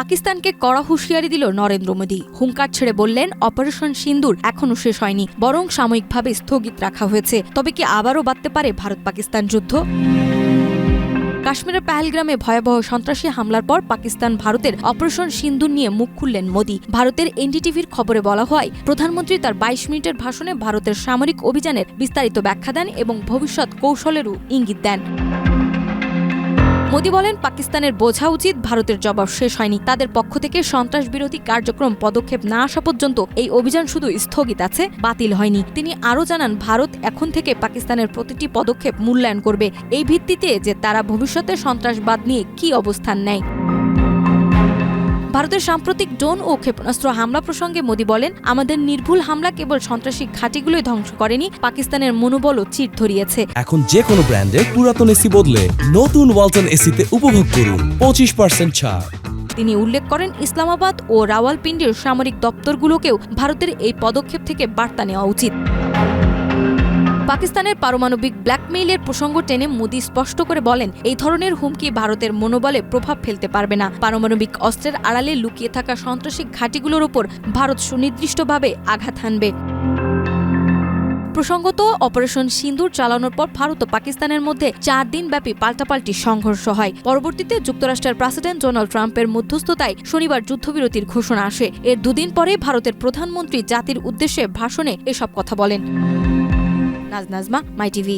পাকিস্তানকে কড়া হুঁশিয়ারি দিল নরেন্দ্র মোদী। হুঙ্কার ছেড়ে বললেন, অপারেশন সিন্দুর এখনও শেষ হয়নি, বরং সাময়িকভাবে স্থগিত রাখা হয়েছে। তবে কি আবারও বাড়তে পারে ভারত পাকিস্তান যুদ্ধ? কাশ্মীরের পাহেলগ্রামে ভয়াবহ সন্ত্রাসী হামলার পর পাকিস্তান ভারতের অপারেশন সিন্দুর নিয়ে মুখ খুললেন মোদী। ভারতের এনডিটিভির খবরে বলা হয়, প্রধানমন্ত্রী তার বাইশ মিনিটের ভাষণে ভারতের সামরিক অভিযানের বিস্তারিত ব্যাখ্যা দেন এবং ভবিষ্যৎ কৌশলেরও ইঙ্গিত দেন। মোদী বলেন, পাকিস্তানের বোঝা উচিত ভারতের জবাব শেষ হয়নি। তাদের পক্ষ থেকে সন্ত্রাস বিরোধী কার্যক্রম পদক্ষেপ না আসা পর্যন্ত এই অভিযান শুধু স্থগিত আছে, বাতিল হয়নি। তিনি আরও জানান, ভারত এখন থেকে পাকিস্তানের প্রতিটি পদক্ষেপ মূল্যায়ন করবে। এই ভিত্তিতে যে তারা ভবিষ্যতে সন্ত্রাসবাদ নিয়ে কি অবস্থান নেয়। ভারতের সাম্প্রতিক ড্রোন ও ক্ষেপণাস্ত্র হামলা প্রসঙ্গে মোদী বলেন আমাদের নির্ভুল হামলা কেবল সন্ত্রাসী ঘাঁটিগুলোই ধ্বংস করেনি পাকিস্তানের মনোবলও চির ধরিয়েছে। এখন যে কোনো ব্র্যান্ডের পুরাতন এসি বদলে নতুন ওয়ালটন এসিতে উপভোগ করুন পঁচিশ পার্সেন্ট ছাড়। তিনি উল্লেখ করেন ইসলামাবাদ ও রাওয়ালপিন্ডির সামরিক দপ্তরগুলোকেও ভারতের এই পদক্ষেপ থেকে বার্তা নেওয়া উচিত। পাকিস্তানের পারমাণবিক ব্ল্যাকমেইলের প্রসঙ্গ টেনে মোদি স্পষ্ট করে বলেন, এই ধরনের হুমকি ভারতের মনোবলে প্রভাব ফেলতে পারবে না। পারমাণবিক অস্ত্রের আড়ালে লুকিয়ে থাকা সন্ত্রাসী ঘাঁটিগুলোর ওপর ভারত সুনির্দিষ্টভাবে আঘাত হানবে। প্রসঙ্গত, অপারেশন সিন্দুর চালানোর পর ভারত ও পাকিস্তানের মধ্যে চার দিন ব্যাপী পাল্টাপাল্টি সংঘর্ষ হয়। পরবর্তীতে যুক্তরাষ্ট্রের প্রেসিডেন্ট ডোনাল্ড ট্রাম্পের মধ্যস্থতায় শনিবার যুদ্ধবিরতির ঘোষণা আসে। এর দুদিন পরে ভারতের প্রধানমন্ত্রী জাতির উদ্দেশ্যে ভাষণে এসব কথা বলেন। নাজ নাজমা মাই টিভি